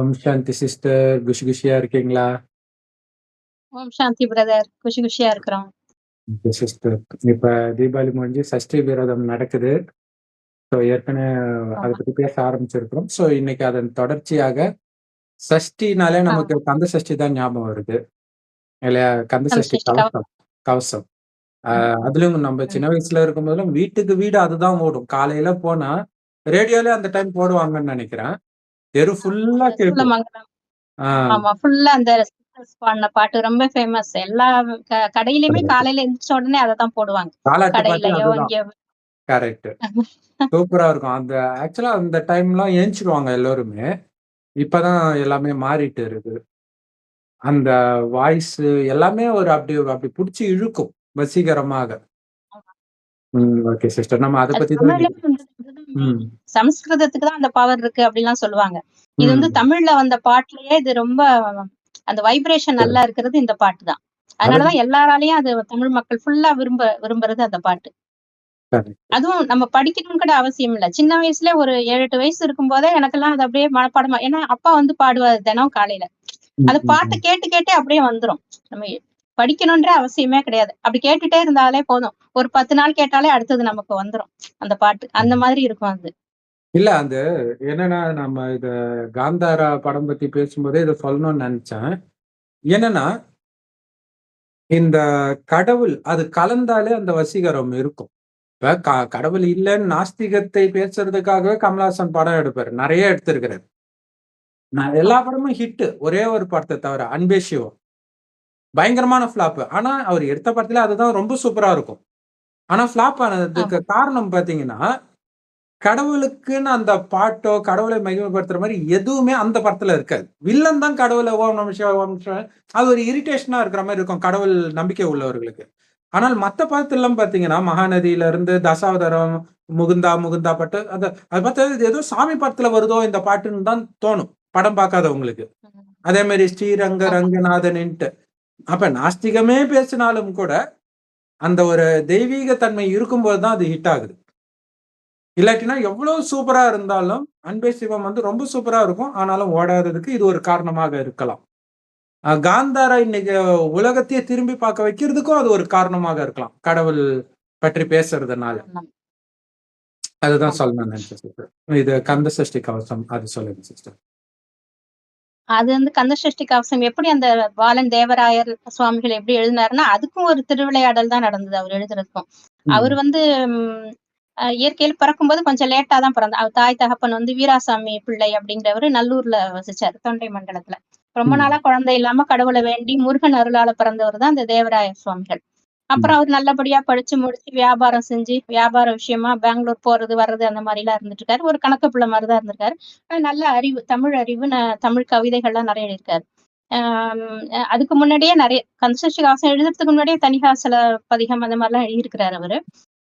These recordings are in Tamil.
ஓம் சாந்தி சிஸ்டர். குஷி குஷியா இருக்கீங்களா? ஓம் சாந்தி பிரதர். குஷி குஷியா இருக்கிறோம். சிஸ்டர். இப்ப தீபாவளி முடிஞ்சு சஷ்டி விரதம் நடக்குது. ஸோ ஏற்கனவே அத. பத்தி பேச ஆரம்பிச்சிருக்கிறோம். ஸோ இன்னைக்கு அதன் தொடர்ச்சியாக சஷ்டினாலே. நமக்கு கந்த சஷ்டி தான் ஞாபகம் வருது. இல்லையா? கந்த சஷ்டி சஷ்டி கவ கவசம் கவசம். அ ம். அதிலும் நம்ம. சின்ன வயசுல இருக்கும்போதெல்லாம் வீட்டுக்கு வீடு அதுதான் ஓடும். காலையில போனா ரேடியோலயே அந்த டைம் போடுவாங்கன்னு நெனைக்கிறேன். தெரு ஃபுல்லா கேட்கும். ஆமா. ஃபுல்லா அந்த பாடுன பாட்டு ரொம்ப ஃபேமஸ். எல்லா கடையிலயுமே. காலையில எந்திரிச்ச உடனே அததான் போடுவாங்க. கடையிலயோ. இங்கேயோ. கரெக்ட். சூப்பரா இருக்கும். அந்த ஆக்சுவலா அந்த டைம்லாம் எந்திச்சிருவாங்க எல்லோருமே. இப்பதான் எல்லாமே மாறிட்டு இருக்கு. அந்த வாய்ஸு எல்லாமே ஒரு அப்படி அப்படி புடிச்சு இழுக்கும். வசீகரமாக. Okay sister. நம்ம அத அது பத்தி சமஸ்கிருதத்துக்கு தான் அந்த பவர் இருக்கு அப்படிலாம் சொல்லுவாங்க. இது வந்து. தமிழ்ல வந்த பாட்டுலயே இது ரொம்ப அந்த வைப்ரேஷன். நல்லா இருக்கிறது இந்த பாட்டு தான். அதனால அதுதான் தான் எல்லாராலயும் அது தமிழ் மக்கள் ஃபுல்லா விரும்ப விரும்புறது அந்த பாட்டு. அதுவும் நம்ம படிக்கணும்னு கூட அவசியம் இல்ல. சின்ன வயசுல ஒரு 7, 8 வயசு இருக்கும்போதே எனக்கெல்லாம் அது அப்படியே மனப்பாடமா ஏன்னா அப்பா வந்து பாடுவாரு தினம் காலையில. அது பாட்டு. கேட்டு கேட்டே அப்படியே வந்துரும். நம்ம படிக்கணுன்ற அவசியமே கிடையாது. அப்படி கேட்டுட்டே இருந்தாலே போதும். ஒரு 10 நாள் கேட்டாலே அடுத்தது நமக்கு வந்துரும். அந்த பாட்டு. அந்த. மாதிரி இருக்கும் அது. இல்ல அந்த என்னன்னா நம்ம இத காந்தாரா படம் பத்தி பேசும்போதே இத சொல்லணும்னு நெனச்சேன். என்னன்னா இந்த கடவுள் அது கலந்தாலே அந்த வசீகரம் இருக்கும். இப்ப க கடவுள் இல்லன்னு நாஸ்திகத்தை பேசுறதுக்காகவே கமலஹாசன் படம் எடுப்பாரு. நெறைய எடுத்திருக்கிறாரு. நான் எல்லா. படமும் ஹிட். ஒரே ஒரு படத்த தவிர. அன்பே சிவம். பயங்கரமான ஃப்ளாப். ஆனா அவர் எடுத்த படத்துல அதுதான் ரொம்ப சூப்பரா இருக்கும். ஆனா ஃப்ளாப் ஆனதுக்கு. காரணம் பார்த்தீங்கன்னா, கடவுளுக்குன்னு அந்த பாட்டோ, கடவுளை மகிமைப்படுத்துற மாரி எதுவுமே அந்த படத்துல இருக்காது. வில்லன் தான் கடவுள ஓம் நம சிவாய ஓம் அது ஒரு இரிட்டேஷனா இருக்கிற மாரி இருக்கும். கடவுள் நம்பிக்கை உள்ளவர்களுக்கு. ஆனால் மத்த படத்துலலாம் பார்த்தீங்கன்னா, மகாநதியில இருந்து தசாவதாரம், முகுந்தா முகுந்தா பாட்டு அத அத பார்த்தா ஏதோ சாமி படத்துல வருதோ இந்த பாட்டுன்னு தான் தோணும். படம் பார்க்காதவங்களுக்கு. அதே மாரி ஸ்ரீரங்க ஆமா. அப்ப நாஸ்திகமே பேசினாலும் கூட, அந்த ஒரு தெய்வீக தன்மை இருக்கும்போது தான் அது ஹிட் ஆகுது. இல்லாட்டினா எவ்வளவு சூப்பரா இருந்தாலும், அன்பே சிவம் வந்து ரொம்ப சூப்பரா இருக்கும். ஆனாலும் ஓடாததுக்கு இது ஒரு காரணமாக இருக்கலாம். காந்தாரா இன்னைக்கு உலகத்தையே திரும்பி பார்க்க வைக்கிறதுக்கும் அது ஒரு காரணமாக இருக்கலாம். கடவுள் பற்றி பேசுறதுனால. அதுதான். சொல்லணும்னு நெனச்சேன் சிஸ்டர். இது கந்த சஷ்டி கவசம் அது சொல்லுங்க சிஸ்டர். அது வந்து கந்த சஷ்டி கவசம் எப்படி அந்த பாலன் தேவராயர் சுவாமிகள் எப்படி எழுதினாருன்னா, அதுக்கும் ஒரு திருவிளையாடல் தான் நடந்தது அவர் எழுதுறதுக்கும். அவரு. வந்து இயற்கையில பிறக்கும்போது கொஞ்சம் லேட்டா தான் பிறந்தார். அவர் தாய் தகப்பன் வந்து வீராசாமி பிள்ளை அப்படிங்கிறவரு நல்லூர்ல வசிச்சாரு. தொண்டை மண்டலத்துல. ரொம்ப நாளா. குழந்தை இல்லாம கடவுள வேண்டி முருகன் அருளால பிறந்தவர் தான் இந்த தேவராயர் சுவாமிகள். அப்புறம். அவர் நல்லபடியா படிச்சு முடிச்சு வியாபாரம் செஞ்சு, வியாபார விஷயமா பெங்களூர் போறது, வர்றது அந்த மாரிலாம் இருந்துட்டு இருக்காரு. ஒரு கணக்கு பிள்ளை மாரி தான் இருந்திருக்காரு. ஆனா நல்ல அறிவு, தமிழ் அறிவு, தமிழ் கவிதைகள்லாம் நெறைய எழுதியிருக்காரு. அதுக்கு முன்னாடியே நெறைய கந்தசஷ்டி கவசம் எழுதுறதுக்கு முன்னாடியே தணிகாசல பதிகம் அந்த மாரிலாம் எழுதியிருக்கிறாரு அவரு.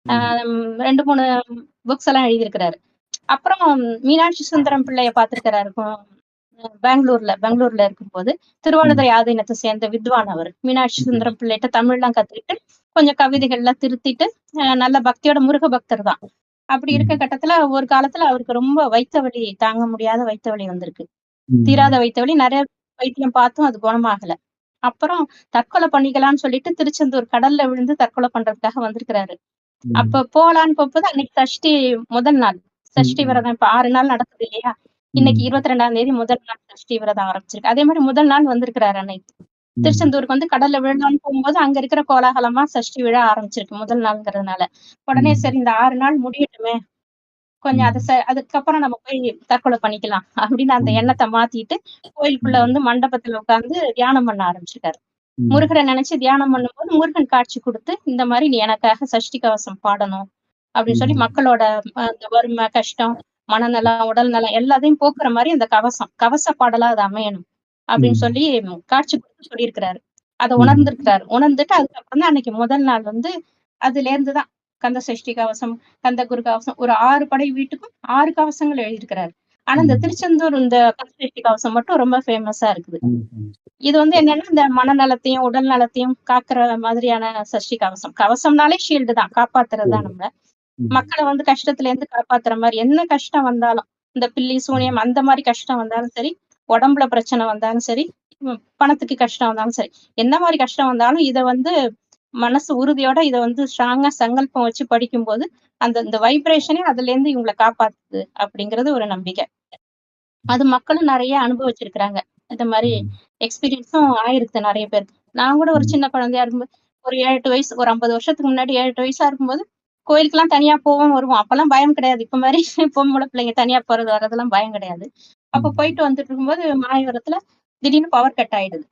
ம். ஆம் 2, 3 புக்ஸ் எல்லாம் எழுதியிருக்கிறாரு. அப்புறம் மீனாட்சி சுந்தரம் பிள்ளைய பார்த்திருக்கிறாரு. பெங்களூர்ல பெங்களூர்ல இருக்கும்போது. ம். திருவாவடுதுறை ஆதீனத்த சேர்ந்த வித்வான் அவரு. மீனாட்சி. சுந்தரம் பிள்ளைட்ட தமிழ்லாம் கத்துக்கிட்டு, கொஞ்சம் கவிதைகள்லாம் திருத்திட்டு, நல்ல பக்தியோட முருக பக்தர் தான். அப்படி இருக்க. கட்டத்துல ஒரு காலத்துல அவருக்கு ரொம்ப வயித்த வலி தாங்க முடியாத வயித்த வலி வந்திருக்கு. தீராத ம். வயித்த வலி நெறைய வைத்தியம் பார்த்தும் அது குணமாகல. அப்புறம் தற்கொலை பண்ணிக்கலான்னு சொல்லிட்டு திருச்செந்தூர் கடல்ல விழுந்து தற்கொலை பண்றதுக்காக வந்திருக்கிறாரு. அப்ப போலான்னு போம்போது அன்னைக்கு சஷ்டி முதல் நாள். சஷ்டி. விரதம் இப்ப 6 நாள் நடக்குது இல்லையா? இன்னைக்கு ம். 22ஆம் தேதி முதல் நாள் சஷ்டி விரதம் ஆரம்பிச்சிருக்கு. அதே மாரி முதல் நாள் வந்திருக்கிறாரு அன்னைக்கு. திருச்செந்தூருக்கு வந்து கடல்ல விழலான்னு போகும்போது, அங்க இருக்கிற கோலாகலமா சஷ்டி விழா ஆரம்பிச்சிருக்கு முதல் நாள்ங்கிறதுனால. உடனே. சரி இந்த 6 நாள் முடியட்டுமே. கொஞ்சம் அத அதுக்கப்புறம் நம்ம போய் தற்கொலை பண்ணிக்கலாம். அப்படின்னு அந்த. எண்ணத்த மாத்திட்டு, கோயிலுக்குள்ள. வந்து மண்டபத்துல உட்கார்ந்து தியானம் பண்ண ஆரம்பிச்சிருக்காரு. முருகர நெனச்சு தியானம் பண்ணும்போது, முருகன் காட்சி குடுத்து, இந்த மாரி நீ எனக்காக சஷ்டி கவசம் பாடணும். அப்படின்னு சொல்லி. மக்களோட அந்த வறுமை, கஷ்டம், மனநலம், உடல் நலம் எல்லாத்தையும் போக்குற மாரி அந்த கவசம். கவச பாடலா அது அமையணும். அப்படின்னு. சொல்லி காட்சி குடுத்து சொல்லியிருக்கிறாரு. அத. உணர்ந்திருக்கிறாரு. உணர்ந்துட்டு அதுக்கப்புறம் தான் அன்னைக்கு முதல் நாள் வந்து அதுலேருந்து தான் கந்த சஷ்டி கவசம், கந்த குரு கவசம் ஒரு 6 படை வீட்டுக்கும் 6 கவசங்கள் எழுதியிருக்கிறாரு. ஆனா இந்த. திருச்செந்தூர் இந்த கந்த சஷ்டி கவசம் மட்டும் ரொம்ப ஃபேமஸா இருக்குது. இது வந்து என்னன்னா, இந்த மனநலத்தையும், உடல் நலத்தையும் காக்குற மாதிரியான சஷ்டி கவசம். கவசம்னாலே ஷீல்டு தான். காப்பாத்துறது தான். நம்மள. மக்கள வந்து கஷ்டத்துல இருந்து காப்பாத்துற மாரி, என்ன கஷ்டம் வந்தாலும், இந்த பில்லி. சூனியம் அந்த மாரி கஷ்டம் வந்தாலும் சரி, உடம்புல பிரச்சனை வந்தாலும் சரி பணத்துக்கு கஷ்டம் வந்தாலும் சரி என்ன மாதிரி கஷ்டம் வந்தாலும் இத வந்து மனசு உறுதியோட இத வந்து ஸ்ட்ராங்கா சங்கல்பம் வச்சு படிக்கும்போது அந்த இந்த வைப்ரேஷனே அதுல இருந்து இவங்களை காப்பாத்துது அப்படிங்கிறது ஒரு நம்பிக்கை. அது மக்களும் நிறைய அனுபவிச்சிருக்கிறாங்க. இந்த மாதிரி எக்ஸ்பீரியன்ஸும் ஆயிருக்கு நிறைய பேர் நான் கூட ஒரு சின்ன குழந்தையா இருக்கும்போது ஒரு ஏழு எட்டு வயசு ஒரு ஐம்பது வருஷத்துக்கு முன்னாடி ஏழு எட்டு வயசா இருக்கும்போது கோயிலுக்கெல்லாம் தனியா போவோம் வருவோம். அப்பெல்லாம் பயம் கிடையாது. இப்ப மாதிரி பொம்பளை பிள்ளைங்க தனியா போறது வர்றதெல்லாம் பயம் கிடையாது. அப்ப போயிட்டு வந்துட்டு இருக்கும்போது மாயவரத்துல திடீர்னு பவர் கட் ஆயிடுது.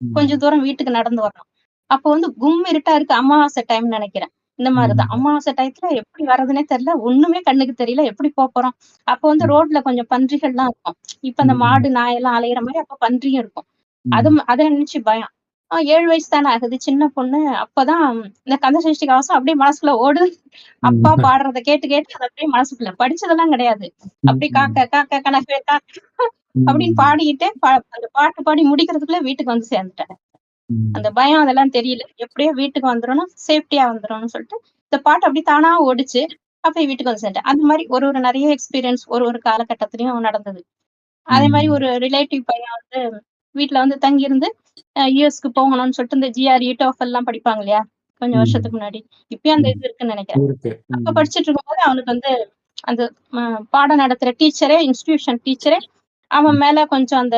கொஞ்சம் தூரம் வீட்டுக்கு நடந்து வரணும் அப்போ வந்து கும் இருட்டா இருக்கு. அமாவாசை டைம் நினைக்கிறேன். இந்த மாதிரிதான். அமாவாசை டயத்துல எப்படி வர்றதுனே தெரியல. ஒண்ணுமே கண்ணுக்கு தெரியல. எப்படி போப் போறோம்? அப்போ வந்து ரோட்ல கொஞ்சம் பன்றிகள்லாம் இருக்கும். இப்ப அந்த. மாடு நாயெல்லாம் அலையிற மாதிரி அப்ப பன்றியும் இருக்கும். அது அதை நினைச்சு பயம். ஏழு வயசு தானே ஆகுது சின்ன பொண்ணு. அப்பதான் இந்த கந்தசஷ்டி கவசம் அப்படியே மனசுக்குள்ள ஓடுது அப்பா பாடுறத கேட்டு கேட்டு அது அப்படியே மனசுக்குள்ள. படிச்சதெல்லாம் கிடையாது. அப்படியே காக்க காக்க கணக்கு காக்க அப்படின்னு பாடிக்கிட்டே பா- அந்த பாட்டு பாடி முடிக்கிறதுக்குள்ள வீட்டுக்கு வந்து சேர்ந்துட்டேன். அந்த பயம் அதெல்லாம் தெரியல. எப்படியோ வீட்டுக்கு வந்துடணும் சேஃப்டியா வந்துடணும்னு சொல்லிட்டு இந்த பாட்டு அப்படி தானா ஓடிச்சு. அப்ப வீட்டுக்கு வந்து சேர்ந்தேன் அந்த மாதிரி ஒரு ஒரு நிறைய எக்ஸ்பீரியன்ஸ் ஒரு ஒரு காலகட்டத்திலயும் நடந்தது. அதே மாதிரி ஒரு ரிலேட்டிவ் பையன் வந்து வீட்டுல வந்து தங்கி இருந்து யூஎஸ்க்கு போகணும்னு சொல்லிட்டு இந்த ஜிஆர் யூடோஃப் எல்லாம் படிப்பாங்க இல்லையா கொஞ்சம். வருஷத்துக்கு முன்னாடி இப்பயும் அந்த இது இருக்குன்னு நினைக்கிறேன் அப்ப படிச்சுட்டு இருக்கும்போது அவனுக்கு வந்து அந்த பாடம் நடத்துற டீச்சரே இன்ஸ்டிடியூஷன் டீச்சரே அவன் மேல கொஞ்சம் அந்த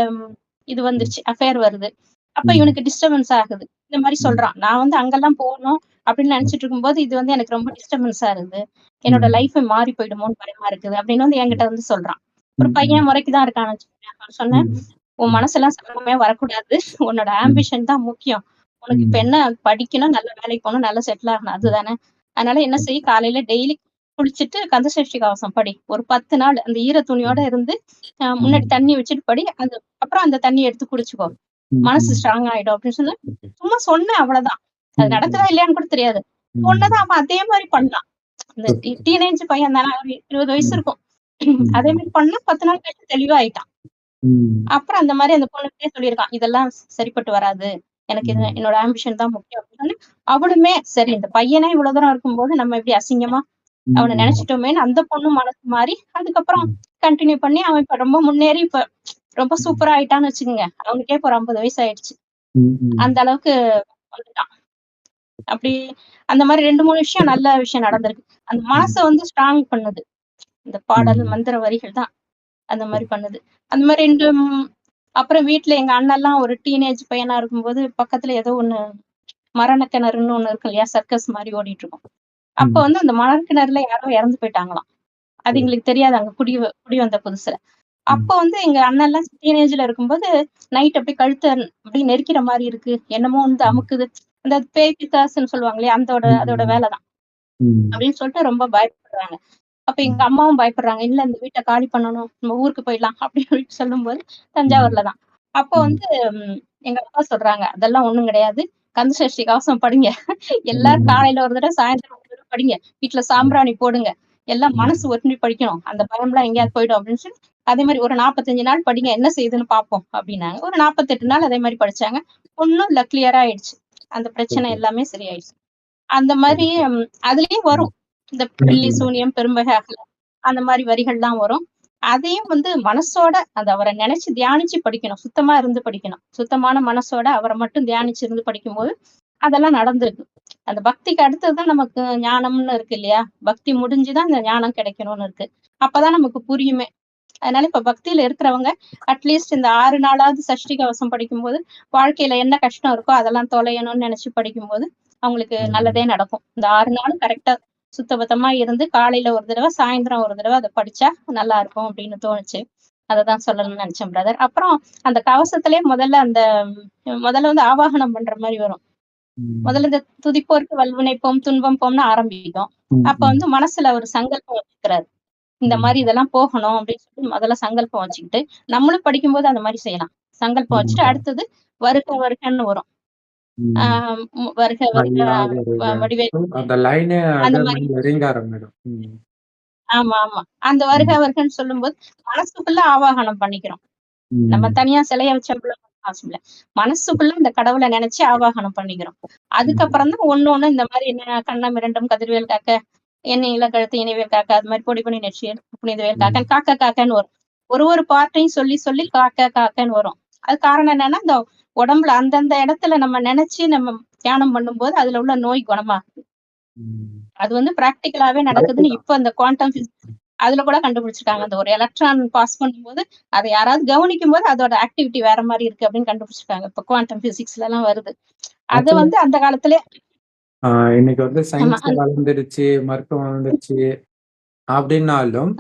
இது வந்துருச்சு அஃபேர் வருது அப்ப. இவனுக்கு டிஸ்டர்பன்ஸ் ஆகுது இந்த மாதிரி. சொல்றான் நான் வந்து அங்கெல்லாம் போகணும் அப்படின்னு நினைச்சிட்டு இருக்கும்போது இது வந்து எனக்கு ரொம்ப டிஸ்டர்பன்ஸா இருக்குது என்னோட. லைஃப் மாறி போயிடுமோன்னு பயமா இருக்குது அப்படின்னு வந்து என்கிட்ட வந்து சொல்றான் ஒரு. பையன் முறைக்குதான் இருக்கான்னு சொன்னேன். உன் மனசெல்லாம் சமமே வரக்கூடாது உன்னோட ஆம்பிஷன் தான் முக்கியம் உனக்கு இப்ப. என்ன படிக்கணும் நல்ல வேலைக்கு போகணும் நல்லா செட்டில் ஆகணும் அதுதானே அதனால என்ன செய் காலையில டெய்லி குளிச்சுட்டு கந்தசஷ்டி கவசம் படி ஒரு பத்து நாள் அந்த ஈர துணியோட இருந்து முன்னாடி தண்ணி வச்சுட்டு படி அது அப்புறம் அந்த தண்ணி எடுத்து குடிச்சுக்கோ. மனசு ஸ்ட்ராங் ஆயிடும் அப்படின்னு சொல்லி. சும்மா சொன்னேன் அவ்வளவுதான் அது. நடக்குதா இல்லையான்னு கூட தெரியாது. சொன்னதான் அவன் அதே மாதிரி பண்ணான் இந்த. டீனேஜ் பையன் தானே ஒரு இருபது வயசு. இருக்கும். அதே மாதிரி பண்ணா பத்து நாள் கழிச்சு தெளிவாயிட்டான். அப்புறம் அந்த மாதிரி அந்த பொண்ணுகிட்டே சொல்லியிருக்கான் இதெல்லாம் சரிப்பட்டு வராது எனக்கு இது. என்னோட ஆம்பிஷன் தான் முக்கியம் அப்படின்னு அவளுமே சரி இந்த பையனே இவ்வளவு தூரம் இருக்கும்போது நம்ம இப்படி அசிங்கமா அவனை. நினைச்சிட்டோமேன்னு அந்த பொண்ணு மனசு மாறி அதுக்கப்புறம். கண்டினியூ பண்ணி அவன் இப்ப ரொம்ப முன்னேறி இப்ப ரொம்ப. சூப்பரா ஆயிட்டான்னு வச்சுக்கோங்க அவனுக்கே இப்ப ஒரு ஐம்பது வயசு ஆயிடுச்சு. அந்த அளவுக்கு வந்துட்டான் அப்படி அந்த மாதிரி ரெண்டு மூணு விஷயம் நல்ல விஷயம் நடந்திருக்கு அந்த மனசை வந்து ஸ்ட்ராங் பண்ணுது இந்த பாடல். மந்திர வரிகள் தான் அந்த மாதிரி பண்ணுது அந்த மாதிரி ரெண்டு ம், அப்புறம் வீட்ல எங்க அண்ணெல்லாம் ஒரு டீனேஜ் பையனா இருக்கும்போது பக்கத்துல ஏதோ ஒண்ணு மரணக்கிணறுன்னு ஒண்ணு இருக்கு இல்லையா சர்க்கஸ் மாதிரி ஓடிட்டு இருக்கும் அப்ப. வந்து அந்த மணக்கிணறுல யாரோ இறந்து போயிட்டாங்களாம் அது. எங்களுக்கு தெரியாது அங்க குடி குடி வந்த புதுசுல. அப்ப வந்து எங்க அண்ணன் எல்லாம் டீனேஜ்ல இருக்கும்போது நைட் அப்படியே கழுத்தை அப்படி நெரிக்கிற மாதிரி இருக்கு என்னமோ வந்து. அமுக்குது அந்த பேய் பிசாசுன்னு சொல்லுவாங்க இல்லையா அதோட அதோட. வேலைதான். அப்படின்னு சொல்லிட்டு ரொம்ப பயப்படுறாங்க அப்ப எங்க அம்மாவும் பயப்படுறாங்க. இல்ல இந்த வீட்டை காலி பண்ணணும். நம்ம ஊருக்கு போயிடலாம் அப்படின்னு சொல்லிட்டு சொல்லும்போது தஞ்சாவூர்ல தான். அப்போ. வந்து எங்க அப்பா சொல்றாங்க. அதெல்லாம் ஒண்ணும் கிடையாது. கந்தசஷ்டி கவசம் படிங்க. எல்லாரும். காலையில ஒரு தடவை சாயந்தரம் ஒரு தடவை படிங்க. வீட்டுல சாம்பிராணி போடுங்க. எல்லாம் மனசு ஒருமி படிக்கணும். அந்த பயம்லாம் எங்கேயாவது போயிடும். அப்படின்னு சொல்லி அதே மாதிரி ஒரு நாற்பத்தஞ்சு நாள் படிங்க. என்ன செய்யுதுன்னு பார்ப்போம் அப்படின்னாங்க. ஒரு நாற்பத்தெட்டு நாள் அதே மாதிரி படிச்சாங்க. ஒன்னும் இல்ல கிளியரா ஆயிடுச்சு. அந்த பிரச்சனை. எல்லாமே சரியாயிடுச்சு. அந்த மாதிரி அதுலயும் வரும். இந்த பில்லி. சூனியம் பெரும்பகை அந்த மாதிரி வரிகள்லாம் வரும். அதையும் வந்து மனசோட அந்த அவரை நினைச்சு தியானிச்சு படிக்கணும். சுத்தமா இருந்து படிக்கணும். சுத்தமான மனசோட அவரை மட்டும் தியானிச்சு இருந்து படிக்கும்போது அதெல்லாம் நடந்திருக்கு. அந்த பக்திக்கு அடுத்ததுதான் நமக்கு ஞானம்னு இருக்கு இல்லையா? பக்தி முடிஞ்சுதான் இந்த ஞானம் கிடைக்கணும்னு இருக்கு. அப்பதான் நமக்கு புரியுமே. அதனால இப்ப பக்தியில இருக்கிறவங்க அட்லீஸ்ட் இந்த ஆறு நாளாவது சஷ்டி கவசம் படிக்கும்போது வாழ்க்கையில என்ன கஷ்டம் இருக்கோ அதெல்லாம் தொலையணும்னு நினைச்சு படிக்கும்போது அவங்களுக்கு. நல்லதே நடக்கும். இந்த ஆறு நாளும் கரெக்டா சுத்தபத்தமா இருந்து காலையில ஒரு தடவை சாயந்தரம் ஒரு தடவை அதை படிச்சா நல்லா இருக்கும் அப்படின்னு தோணுச்சு அததான் சொல்லணும்னு நினைச்சேன் பிரதர் அப்புறம் அந்த கவசத்திலே முதல்ல அந்த முதல்ல வந்து ஆவாகனம் பண்ற மாதிரி வரும். முதல்ல இந்த துதிப்போருக்கு வல்வினைப்போம் துன்பம் போம்னு ஆரம்பிக்கும். அப்ப வந்து மனசுல ஒரு சங்கல்பம் வச்சுக்கிறாரு இந்த. மாதிரி இதெல்லாம் போகணும் அப்படின்னு சொல்லி முதல்ல சங்கல்பம் வச்சுக்கிட்டு நம்மளும் படிக்கும்போது அந்த மாதிரி செய்யலாம் சங்கல்பம் வச்சுட்டு. அடுத்தது வருக வருகன்னு வரும். ஆஹ் வருக வருக. வடிவேல் அந்த லைனே அந்த மாதிரி மேடம். ஆமா ஆமா அந்த வருக. வருகன்னு சொல்லும்போது மனசுக்குள்ள ஆவாகனம் பண்ணிக்கிறோம் நம்ம. தனியா சிலைய வச்சோம்ல அவசியம் இல்ல மனசுக்குள்ள இந்த கடவுளை நினைச்சு ஆவாகனம் பண்ணிக்கிறோம். அதுக்கப்புறம் தான் ஒண்ணு ஒண்ணு இந்த மாதிரி என்ன கண்ணம் இரண்டும் கதிர்வேல் காக்க என்ன இளக்கழுத்து இணைவேல் காக்க அது மாதிரி பொடி பண்ணி நெற்றியல் புனிதவேல். காக்க காக்க காக்கன்னு வரும் ஒரு ஒரு பார்ட்டையும் சொல்லி சொல்லி காக்க காக்கன்னு வரும் அது காரணம் என்னன்னா இந்த உடம்புல அந்தந்த இடத்துல நம்ம நினைச்சு நம்ம தியானம் பண்ணும்போது அதுல உள்ள நோய் குணமாகுது. அது வந்து பிராக்டிக்கலாவே நடக்குதுன்னு இப்ப அந்த குவாண்டம் அதுல கூட கண்டுபிடிச்சிருக்காங்க. அந்த ஒரு எலக்ட்ரான் பாஸ் பண்ணும்போது அதை யாராவது கவனிக்கும் போது அதோட ஆக்டிவிட்டி வேற மாதிரி இருக்கு அப்படின்னு கண்டுபிடிச்சிருக்காங்க. இப்ப குவாண்டம் பிசிக்ஸ்ல எல்லாம் வருது. அது வந்து அந்த காலத்துல இன்னைக்கு வந்து சயின்ஸ் வளர்ந்துருச்சு மருத்துவம் வளர்ந்துருச்சு அப்படின்னாலும்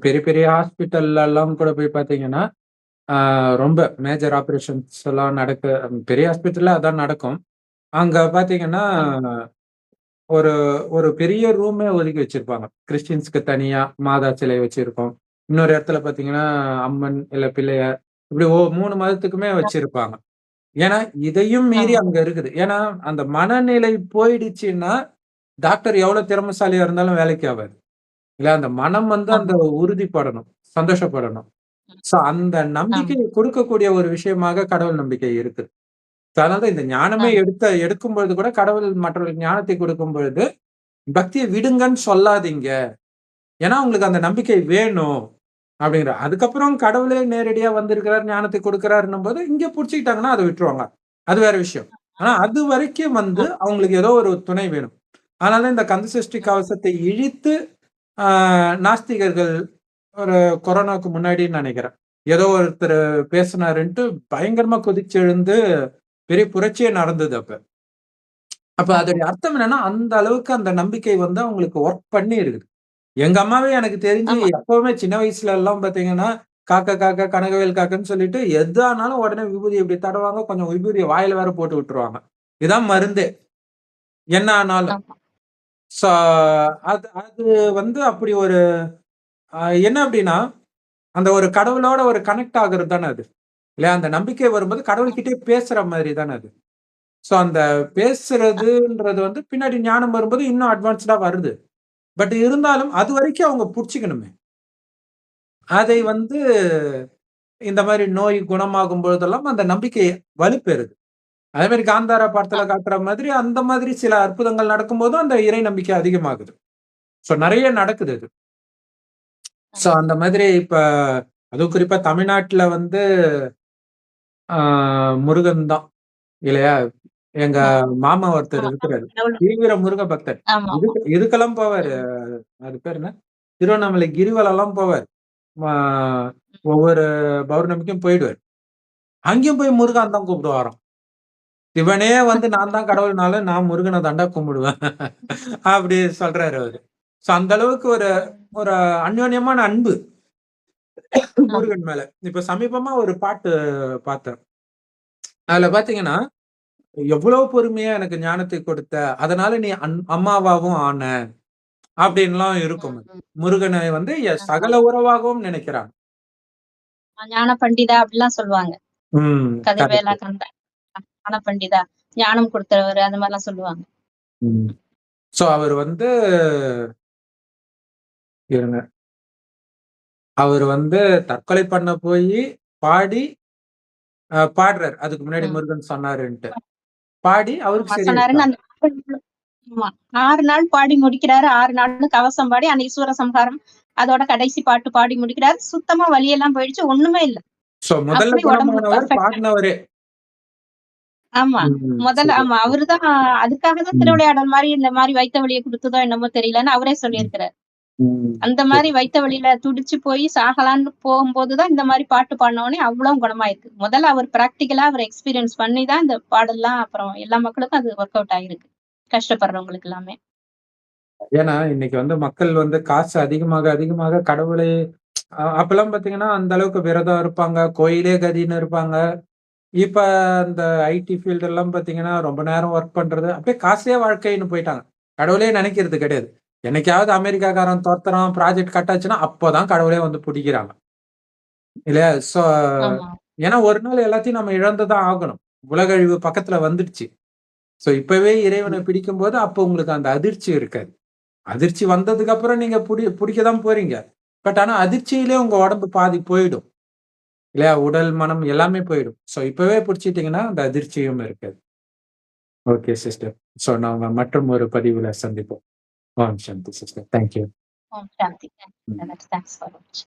பெரிய பெரிய ஹாஸ்பிட்டல்ல எல்லாம் கூட போய் பார்த்தீங்கன்னா ஆஹ் ரொம்ப மேஜர் ஆப்ரேஷன்ஸ் எல்லாம் நடக்க பெரிய ஹாஸ்பிட்டல்ல அதான் நடக்கும். அங்க பார்த்தீங்கன்னா ஒரு ஒரு பெரிய ரூமே ஒதுக்கி வச்சிருப்பாங்க. கிறிஸ்டின்ஸ்க்கு தனியா மாதா சிலை வச்சிருக்கோம். இன்னொரு இடத்துல பார்த்தீங்கன்னா அம்மன் இல்ல பிள்ளையார் இப்படி ஓ மூணு மதத்துக்குமே வச்சிருப்பாங்க. ஏன்னா இதையும் மீறி. அங்க இருக்குது. ஏன்னா அந்த மனநிலை போயிடுச்சுன்னா டாக்டர் எவ்வளவு திறமைசாலியா இருந்தாலும் வேலைக்கு ஆகாது. இல்ல அந்த மனம் வந்து அந்த உறுதிப்படணும் சந்தோஷப்படணும். சோ அந்த நம்பிக்கை கொடுக்கக்கூடிய ஒரு விஷயமாக கடவுள் நம்பிக்கை அதனால தான் இந்த ஞானமே ஆமா. எடுத்த எடுக்கும் பொழுது கூட கடவுள் மற்றவர்களுக்கு ஞானத்தை கொடுக்கும் பொழுது பக்தியை விடுங்கன்னு சொல்லாதீங்க. ஏன்னா உங்களுக்கு அந்த நம்பிக்கை வேணும் அப்படிங்கிற அதுக்கப்புறம் கடவுளே நேரடியா வந்திருக்கிறார் ஞானத்தை கொடுக்கிறாருன்னும் போது இங்க புடிச்சுக்கிட்டாங்கன்னா அதை விட்டுருவாங்க. அது வேற விஷயம். ஆனா அது வரைக்கும் வந்து அவங்களுக்கு ஏதோ ஒரு துணை வேணும். அதனால இந்த கந்தசஷ்டி கவசத்தை இழித்து ஆஹ், நாஸ்திகர்கள் ஒரு கொரோனாவுக்கு முன்னாடின்னு நினைக்கிறேன். ஏதோ ஒருத்தர் பேசினாருன்ட்டு பயங்கரமா கொதிச்செழுந்து பெரிய புரட்சியே நடந்தது அப்ப. அப்ப அதோடைய அர்த்தம் என்னன்னா அந்த அளவுக்கு அந்த நம்பிக்கை வந்து அவங்களுக்கு ஒர்க் பண்ணி இருக்குது. எங்க அம்மாவே எனக்கு தெரிஞ்சு. எப்பவுமே சின்ன வயசுல எல்லாம் பாத்தீங்கன்னா காக்கா காக்கா கனகவேல் காக்கன்னு சொல்லிட்டு எதானாலும் உடனே விபூதி இப்படி தடவாங்க கொஞ்சம் விபூதியை வாயில வேற போட்டு விட்டுருவாங்க. இதான் மருந்தே. என்ன ஆனாலும். அது அது வந்து அப்படி ஒரு என்ன அப்படின்னா அந்த ஒரு கடவுளோட ஒரு கனெக்ட் ஆகுறது தானே அது. இல்லையா? அந்த நம்பிக்கை வரும்போது கடவுள்கிட்டே பேசுற மாதிரி தானே அது. ஸோ அந்த பேசுறதுன்றது வந்து பின்னாடி ஞானம் வரும்போது இன்னும் அட்வான்ஸ்டா வருது. பட் இருந்தாலும் அது வரைக்கும் அவங்க புடிச்சுக்கணுமே. அதை வந்து இந்த மாதிரி நோய் குணமாகும் பொழுதெல்லாம் அந்த நம்பிக்கை வலுப்பெறுது. அதே மாதிரி காந்தாரா படத்துல காட்டுற மாதிரி அந்த மாதிரி சில அற்புதங்கள் நடக்கும்போதும் அந்த இறை நம்பிக்கை அதிகமாகுது. ஸோ நிறைய நடக்குது அது. ஸோ அந்த மாதிரி இப்ப அதுவும் குறிப்பா தமிழ்நாட்டுல வந்து ஆஹ் முருகன் தான் இல்லையா? எங்க மாமா ஒருத்தர் ஆமா. இருக்கிறாரு. தீவிர முருக பக்தர். ஆமா இதுக்கு இதுக்கெல்லாம் போவாரு. அது பேர் என்ன? திருவண்ணாமலை கிரிவலம் எல்லாம் போவார் ஆஹ் ஒவ்வொரு பௌர்ணமிக்கும் போயிடுவார். அங்கேயும் போய் முருகன் தான் கூப்பிடுவாராம் சிவனே வந்து நான் தான் கடவுள்னால நான் முருகனை தாண்டா கும்பிடுவேன். அப்படி சொல்றாரு அவரு. சோ அந்த அளவுக்கு ஒரு ஒரு அந்யோன்யமான அன்பு முருகன் மேல. இப்ப சமீபமா ஒரு பாட்டு பார்த்தேன். அதுல பாத்தீங்கன்னா எவ்வளவு பொறுமையா எனக்கு ஞானத்தை கொடுத்த அதனால நீ அம்மாவாவும் ஆன அப்படின்லாம் இருக்கும். முருகனை வந்து சகல உறவாகவும் நினைக்கிறாங்க ஞான பண்டிதா அப்படிலாம் சொல்லுவாங்க. உம் கதை correct. வேலா கண்ட ஞான பண்டிதா ஞானம் கொடுத்தவர் அந்த மாதிரிலாம் சொல்லுவாங்க. சோ அவர் வந்து இருங்க. அவர் வந்து தற்கொலை பண்ண போய் பாடி பாடுறாரு. அதுக்கு முன்னாடி. முருகன் சொன்னாருன்ட்டு. பாடி அவருக்கு ஆறு நாள் பாடி முடிக்கிறாரு. ஆறு நாள் கவசம் பாடி அன்னைக்கு சூரசம்ஹாரம் அதோட கடைசி பாட்டு பாடி முடிக்கிறாரு. சுத்தமா வலியெல்லாம் போயிடுச்சு ஒண்ணுமே இல்ல. முதல்ல ஆமா முதல்ல. ஆமா அவருதான் அதுக்காக தான். திருவிளையாடல் மாதிரி இந்த மாதிரி வைத்த வழியை கொடுத்ததோ என்னமோ தெரியலன்னு அவரே சொல்லியிருக்கிறார். அந்த மாதிரி வைத்த வழியில துடிச்சு போய் சாகலான்னு போகும்போதுதான் இந்த மாதிரி பாட்டு பாடினோடனே அவ்வளவு குணமாயிருக்கு. முதல்ல அவர் பிராக்டிக்கலா அவர் எக்ஸ்பீரியன்ஸ் பண்ணி தான் இந்த பாடல்லாம் அப்புறம் எல்லா மக்களுக்கும் அது ஒர்க் அவுட் ஆயிருக்கு. கஷ்டப்படுறவங்களுக்கு எல்லாமே. ஏன்னா இன்னைக்கு வந்து மக்கள் வந்து காசு அதிகமாக அதிகமாக கடவுளை அப்பெல்லாம் பாத்தீங்கன்னா அந்த அளவுக்கு விரதம் இருப்பாங்க கோயிலே கதின்னு இருப்பாங்க. இப்ப அந்த ஐடி ஃபீல்டு எல்லாம் பாத்தீங்கன்னா ரொம்ப நேரம் ஒர்க் பண்றது அப்படியே காசே வாழ்க்கைன்னு போயிட்டாங்க. கடவுளே நினைக்கிறது கிடையாது. என்னைக்காவது அமெரிக்காக்காரன் தோத்துறான் ப்ராஜெக்ட் கட்டாச்சுன்னா அப்போதான் கடவுளே வந்து பிடிக்கிறாங்க. இல்லையா? சோ ஏன்னா ஒரு நாள் எல்லாத்தையும் நம்ம இழந்துதான் ஆகணும். உலகழிவு பக்கத்துல வந்துடுச்சு. சோ இப்பவே இறைவனை பிடிக்கும் போது அப்போ உங்களுக்கு அந்த அதிர்ச்சி இருக்காது. அதிர்ச்சி வந்ததுக்கு அப்புறம் நீங்க புடி பிடிக்கதான் போறீங்க. பட் ஆனா அதிர்ச்சியிலே உங்க உடம்பு பாதி போயிடும். இல்லையா? உடல் மனம் எல்லாமே போயிடும். சோ இப்பவே பிடிச்சிட்டீங்கன்னா அந்த அதிர்ச்சியும் இருக்காது. ஓகே சிஸ்டர் சோ நாங்க மற்றும் ஒரு பதிவுல சந்திப்போம். Om Shanti, sister. Thank you. Om Shanti. Hmm. Thanks for watching.